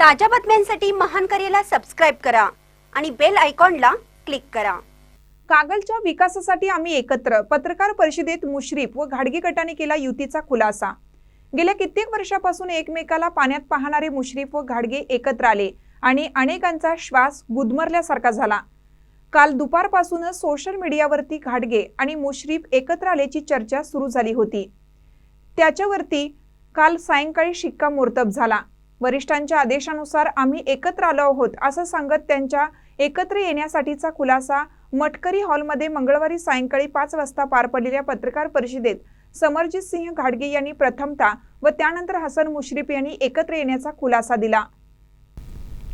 ताज्या बातम्यांसाठी महान करेला सबस्क्राईब करा आणि बेल आयकॉनला क्लिक करा. कागलच्या विकासासाठी आम्ही एकत्र पत्रकार परिषदेत मुश्रीफ व घाडगे गटाने केला युतीचा खुलासा. गेल्या कित्येक वर्षापासून एकमेकाला पाण्यात पाहणारे मुश्रीफ व घाडगे एकत्र आले आणि अनेकांचा श्वास गुदमरल्यासारखा झाला. काल दुपारपासूनच सोशल मीडियावरती घाडगे आणि मुश्रीफ एकत्र आल्याची चर्चा सुरू झाली होती. त्याच्यावरती काल सायंकाळी शिक्कामोर्तब झाला. वरिष्ठांच्या आदेशानुसार आम्ही एकत्र आलो आहोत असं सांगत त्यांच्या एकत्र येण्यासाठीचा खुलासा मटकरी हॉलमध्ये मंगळवारी सायंकाळी पाच वाजता पार पडलेल्या पत्रकार परिषदेत समरजित सिंह घाडगे यांनी प्रथमता व त्यानंतर हसन मुश्रीफ यांनी एकत्र येण्याचा खुलासा दिला.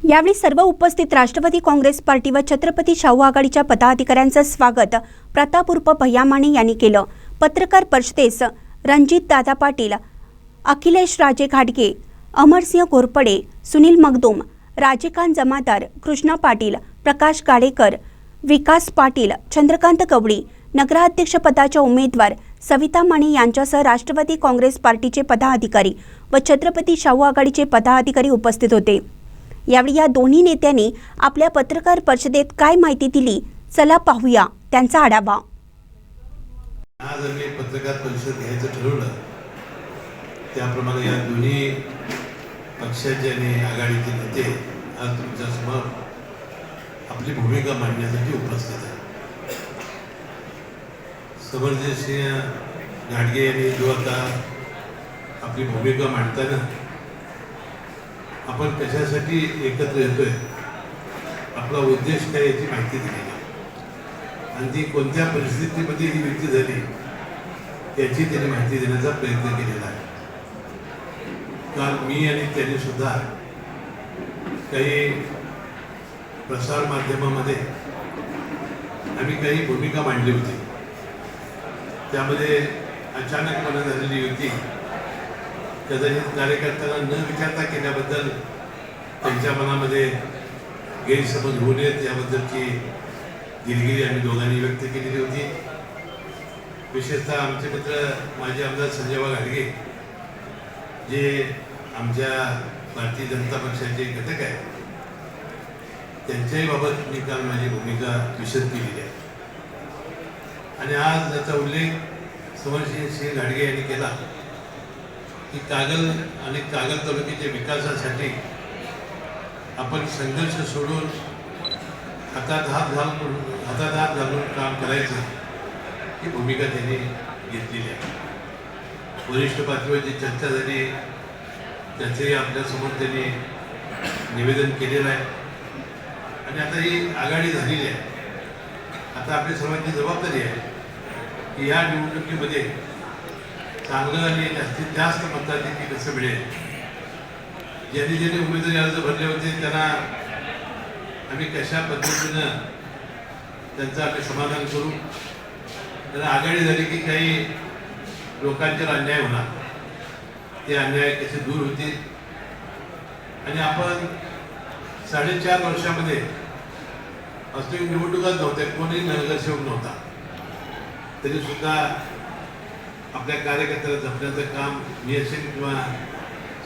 यावेळी सर्व उपस्थित राष्ट्रवादी काँग्रेस पार्टी व छत्रपती शाहू आघाडीच्या पदाधिकाऱ्यांचं स्वागत प्रताप उर्फ भैया माने यांनी केलं. पत्रकार परिषदेस रणजित दादा पाटील अखिलेश राजे घाटगे अमरसिंह घोरपडे सुनील मगदूम राजेकांत जमादार कृष्णा पाटील प्रकाश गाडेकर विकास पाटील चंद्रकांत कवडी नगराध्यक्षपदाच्या उमेदवार सविता माने यांच्यासह राष्ट्रवादी काँग्रेस पार्टीचे पदाधिकारी व छत्रपती शाहू आघाडीचे पदाधिकारी उपस्थित होते. यावेळी या दोन्ही नेत्यांनी आपल्या पत्रकार परिषदेत काय माहिती दिली चला पाहूया त्यांचा आढावा. आज आम्ही पत्रकार परिषद घ्यायचं ठरवलं. त्याप्रमाणे या दोन्ही पक्षाचे आणि आघाडीचे नेते आज तुमच्यासमोर आपली भूमिका मांडण्यासाठी उपस्थित आहे समरजसिंह गाडगे यांनी जो आता आपली भूमिका मांडताना आपण कशासाठी एकत्र येतोय आपला उद्देश काय याची माहिती दिली. आणि ती कोणत्या परिस्थितीमध्ये ही व्यक्ती झाली याची त्यांनी माहिती देण्याचा प्रयत्न केलेला आहे. काल मी आणि त्यांनी सुद्धा काही प्रसार माध्यमामध्ये आम्ही काही भूमिका मांडली होती त्यामध्ये अचानकपणे झालेली युती कदाचित कार्यकर्त्यांना न विचारता केल्याबद्दल त्यांच्या मनामध्ये गैरसमज होऊ नयेत याबद्दलची दिलगिरी आम्ही दोघांनी व्यक्त केलेली होती विशेषतः आमचे मित्र माजी आमदार संजयबा घाडगे जे आमच्या भारतीय जनता पक्षाचे घटक आहेत त्यांच्याही बाबत मी काल माझी भूमिका विशद केलेली आहे. आणि आज याचा उल्लेख समरसिंह सिंह घाडगे यांनी केला की कागल आणि कागल तालुक्याच्या विकासासाठी आपण संघर्ष सोडून हातात हात घालून हातात हात घालून काम करायचं ही भूमिका त्यांनी घेतलेली आहे. वरिष्ठ पातळीवरची चर्चा झाली. त्याचंही आपल्यासमोर त्यांनी निवेदन केलेलं आहे. आणि आता ही आघाडी झालेली आहे. आता आपली सर्वांची जबाबदारी आहे की या निवडणुकीमध्ये चांगलं आणि जास्तीत जास्त मतदार कसं मिळेल? ज्यांनी ज्यांनी उमेदवारी अर्ज भरले होते त्यांना आम्ही कशा पद्धतीनं त्यांचं आम्ही समाधान करू? त्यांना आघाडी झाली की काही लोकांच्यावर अन्याय होणार. ते अन्याय कसे दूर होतील? आणि आपण साडेचार वर्षामध्ये वास्तविक निवडणुकाच नव्हत्या कोणी नगरसेवक नव्हता. तरी सुद्धा आपल्या कार्यकर्त्याला जपण्याचं काम मी असेल किंवा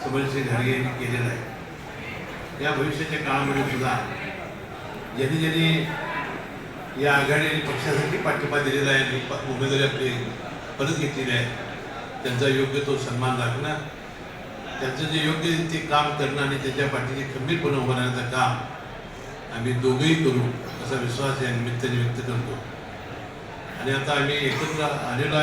समरसिंह घाडगे यांनी केलेलं आहे. या भविष्याच्या काळामध्ये सुद्धा ज्यांनी ज्यांनी या आघाडी आणि पक्षासाठी पाठिंबा दिलेला आहे उमेदवारी आपली परत घेतलेली आहे. त्यांचा योग्य तो सन्मान राखणं त्यांचं जे योग्य ते काम करणं आणि त्याच्या पाठीचे खंबीरपणे उभं राहण्याचं काम आम्ही दोघंही करू असा विश्वास या निमित्ताने व्यक्त करतो. आणि आता आम्ही एकत्र आलेलो आहे.